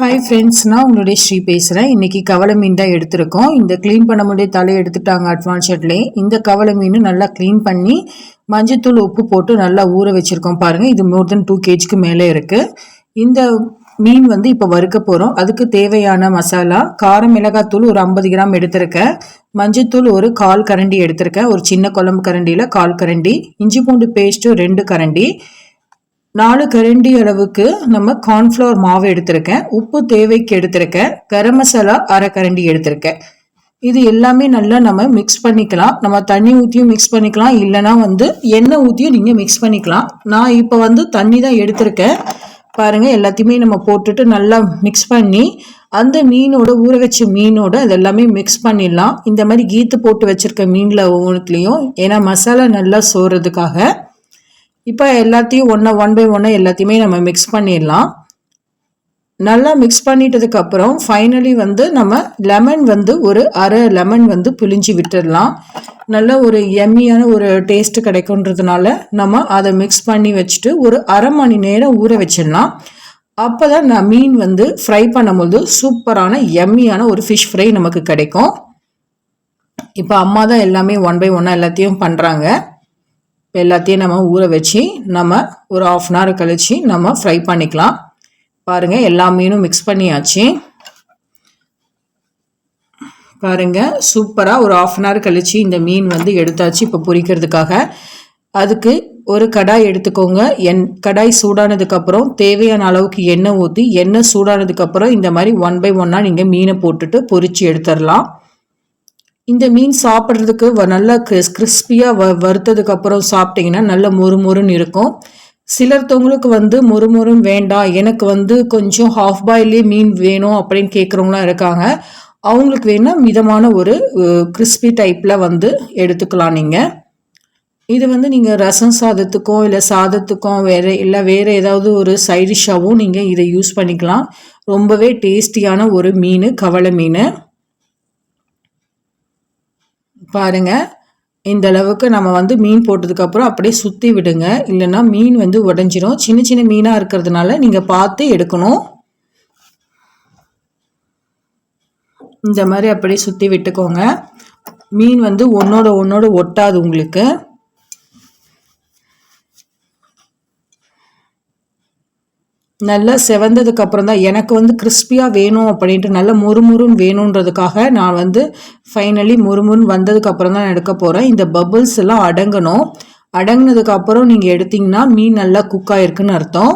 Hi friends நான் உங்களுடைய ஸ்ரீ பேசுகிறேன் இன்றைக்கி கவலை மீன் தான் எடுத்திருக்கோம். இந்த க்ளீன் பண்ண முடிய தலையை எடுத்துட்டாங்க அட்வான்ஸ் ஷர்ட்லேயே இந்த கவலை மீன் நல்லா க்ளீன் பண்ணி மஞ்சத்தூள் உப்பு போட்டு நல்லா ஊற வச்சுருக்கோம் பாருங்கள் இது மோர் தென் டூ கேஜிக்கு மேலே இருக்குது இந்த மீன் வந்து இப்போ வறுக்க போகிறோம் அதுக்கு தேவையான மசாலா காரம் மிளகாத்தூள் ஒரு ஐம்பது கிராம் எடுத்திருக்கேன். மஞ்சத்தூள் ஒரு கால் கரண்டி எடுத்திருக்கேன். ஒரு சின்ன குழம்பு கரண்டியில் கால் கரண்டி இஞ்சி பூண்டு பேஸ்ட்டு ரெண்டு கரண்டி. நாலு கரண்டி அளவுக்கு நம்ம கார்ன்ஃப்ளவர் மாவு எடுத்திருக்கேன். உப்பு தேவைக்கு எடுத்திருக்கேன். கரம் மசாலா அரை கரண்டி எடுத்திருக்கேன். இது எல்லாமே நல்லா நம்ம மிக்ஸ் பண்ணிக்கலாம். நம்ம தண்ணி ஊற்றியும் மிக்ஸ் பண்ணிக்கலாம். இல்லைனா வந்து எண்ணெய் ஊற்றியும் நீங்கள் மிக்ஸ் பண்ணிக்கலாம். நான் இப்போ வந்து தண்ணி தான் எடுத்திருக்கேன். பாருங்கள் எல்லாத்தையுமே நம்ம போட்டுட்டு நல்லா மிக்ஸ் பண்ணி அந்த மீனோட ஊற வச்ச மீனோட அதெல்லாமே மிக்ஸ் பண்ணிடலாம். இந்த மாதிரி கீத்து போட்டு வச்சுருக்க மீனில் ஒவ்வொன்றுத்துலேயும் ஏன்னா மசாலா நல்லா சோறதுக்காக இப்போ எல்லாத்தையும் ஒன்றா ஒன் பை ஒன்னாக எல்லாத்தையுமே நம்ம மிக்ஸ் பண்ணிடலாம். நல்லா மிக்ஸ் பண்ணிட்டதுக்கப்புறம் ஃபைனலி வந்து நம்ம லெமன் வந்து ஒரு அரை லெமன் வந்து புளிஞ்சு விட்டுடலாம். நல்ல ஒரு எம்மியான ஒரு டேஸ்ட் கிடைக்குன்றதுனால நம்ம அதை மிக்ஸ் பண்ணி வச்சுட்டு ஒரு அரை மணி நேரம் ஊற வச்சிடலாம். அப்போ தான் நான் மீன் வந்து ஃப்ரை பண்ணும்போது சூப்பரான எம்மியான ஒரு ஃபிஷ் ஃப்ரை நமக்கு கிடைக்கும். இப்போ அம்மா தான் எல்லாமே ஒன் பை ஒன்னாக எல்லாத்தையும் பண்ணுறாங்க இப்போ எல்லாத்தையும் நம்ம ஊற வச்சு நம்ம ஒரு ஆஃப் அன் ஹவர் கழித்து நம்ம ஃப்ரை பண்ணிக்கலாம். பாருங்கள் எல்லா மீனும் மிக்ஸ் பண்ணியாச்சு. பாருங்கள் சூப்பராக ஒரு ஆஃப் அன் ஹவர் கழித்து இந்த மீன் வந்து எடுத்தாச்சு இப்போ பொரிக்கிறதுக்காக அதுக்கு ஒரு கடாய் எடுத்துக்கோங்க. என் கடாய் சூடானதுக்கப்புறம் தேவையான அளவுக்கு எண்ணெய் ஊற்றி எண்ணெய் சூடானதுக்கப்புறம் இந்த மாதிரி ஒன் பை ஒன்னாக நீங்கள் மீனை போட்டுட்டு பொரித்து எடுத்துடலாம். இந்த மீன் சாப்பிட்றதுக்கு நல்லா கிறிஸ் கிறிஸ்பியாக வ வறுத்ததுக்கு அப்புறம் சாப்பிட்டீங்கன்னா நல்ல மொறு மொறுன்னு இருக்கும். சிலர்த்தவங்களுக்கு வந்து மொறுமொறுன்னு வேண்டாம் எனக்கு வந்து கொஞ்சம் ஹாஃப் பாயிலே மீன் வேணும் அப்படின்னு கேட்குறவங்களாம் இருக்காங்க. அவங்களுக்கு வேணால் மிதமான ஒரு கிறிஸ்பி டைப்பில் வந்து எடுத்துக்கலாம் நீங்கள் இது வந்து நீங்கள் ரசம் சாதத்துக்கோ இல்லை சாதத்துக்கோ வேறு இல்லை வேறு ஏதாவது ஒரு சைடிஷாகவும் நீங்கள் இதை யூஸ் பண்ணிக்கலாம். ரொம்பவே டேஸ்டியான ஒரு மீன் கவலை மீன். பாருங்கள் இந்த அளவுக்கு நம்ம வந்து மீன் போட்டதுக்கப்புறம் அப்படியே சுற்றி விடுங்க. இல்லைன்னா மீன் வந்து உடஞ்சிரும். சின்ன சின்ன மீனாக இருக்கிறதுனால நீங்கள் பார்த்து எடுக்கணும். இந்த மாதிரி அப்படியே சுற்றி விட்டுக்கோங்க. மீன் வந்து ஒன்றோட ஒன்றோட ஒட்டாது உங்களுக்கு. நல்லா செவந்ததுக்கு அப்புறம் தான் எனக்கு வந்து கிறிஸ்பியாக வேணும் அப்படின்ட்டு நல்ல முறுமுறுன்னு வேணுன்றதுக்காக நான் வந்து ஃபைனலி முறுமுறுன்னு வந்ததுக்கு அப்புறம் தான் எடுக்க போகிறேன் இந்த பபுள்ஸ் எல்லாம் அடங்கணும். அடங்கினதுக்கு அப்புறம் நீங்கள் எடுத்தீங்கன்னா மீன் நல்லா குக் ஆயிருக்குன்னு அர்த்தம்.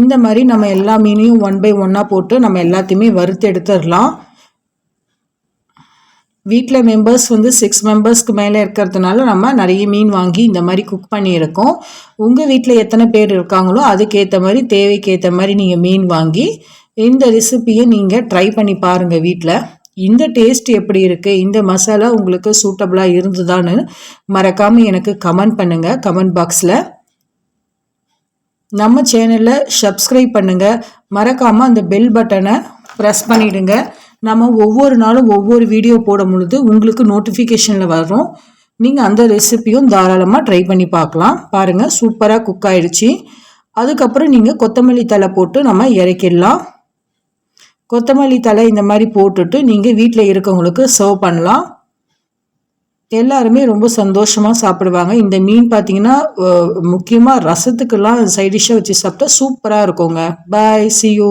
இந்த மாதிரி நம்ம எல்லா மீனையும் ஒன் பை ஒன்னாக போட்டு நம்ம எல்லாத்தையுமே வறுத்து எடுத்துடலாம். வீட்டில் மெம்பர்ஸ் வந்து சிக்ஸ் மெம்பர்ஸ்க்கு மேலே இருக்கிறதுனால நம்ம நிறைய மீன் வாங்கி இந்த மாதிரி குக் பண்ணியிருக்கோம். உங்கள் வீட்டில் எத்தனை பேர் இருக்காங்களோ அதுக்கேற்ற மாதிரி தேவைக்கேற்ற மாதிரி நீங்கள் மீன் வாங்கி இந்த ரெசிப்பியை நீங்கள் ட்ரை பண்ணி பாருங்கள் வீட்டில் இந்த டேஸ்ட் எப்படி இருக்குது இந்த மசாலா உங்களுக்கு சூட்டபுளாக இருந்துதான்னு மறக்காமல் எனக்கு கமெண்ட் பண்ணுங்கள் கமெண்ட் பாக்ஸில் நம்ம சேனலில் சப்ஸ்கிரைப் பண்ணுங்கள் மறக்காமல் அந்த பெல் பட்டனை ப்ரெஸ் பண்ணிவிடுங்க நம்ம ஒவ்வொரு நாளும் ஒவ்வொரு வீடியோ போடும் பொழுது உங்களுக்கு நோட்டிஃபிகேஷனில் வரும். நீங்கள் அந்த ரெசிப்பியும் தாராளமாக ட்ரை பண்ணி பார்க்கலாம். பாருங்கள் சூப்பராக குக் ஆயிடுச்சு. அதுக்கப்புறம் நீங்கள் கொத்தமல்லி தலை போட்டு நம்ம இறக்கிடலாம். கொத்தமல்லி தலை இந்த மாதிரி போட்டுட்டு நீங்கள் வீட்டில் இருக்கவங்களுக்கு சர்வ் பண்ணலாம். எல்லாருமே ரொம்ப சந்தோஷமாக சாப்பிடுவாங்க. இந்த மீன் பார்த்தீங்கன்னா முக்கியமாக ரசத்துக்கெல்லாம் சைடிஷாக வச்சு சாப்பிட்டா சூப்பராக இருக்குங்க. பாய் சி யூ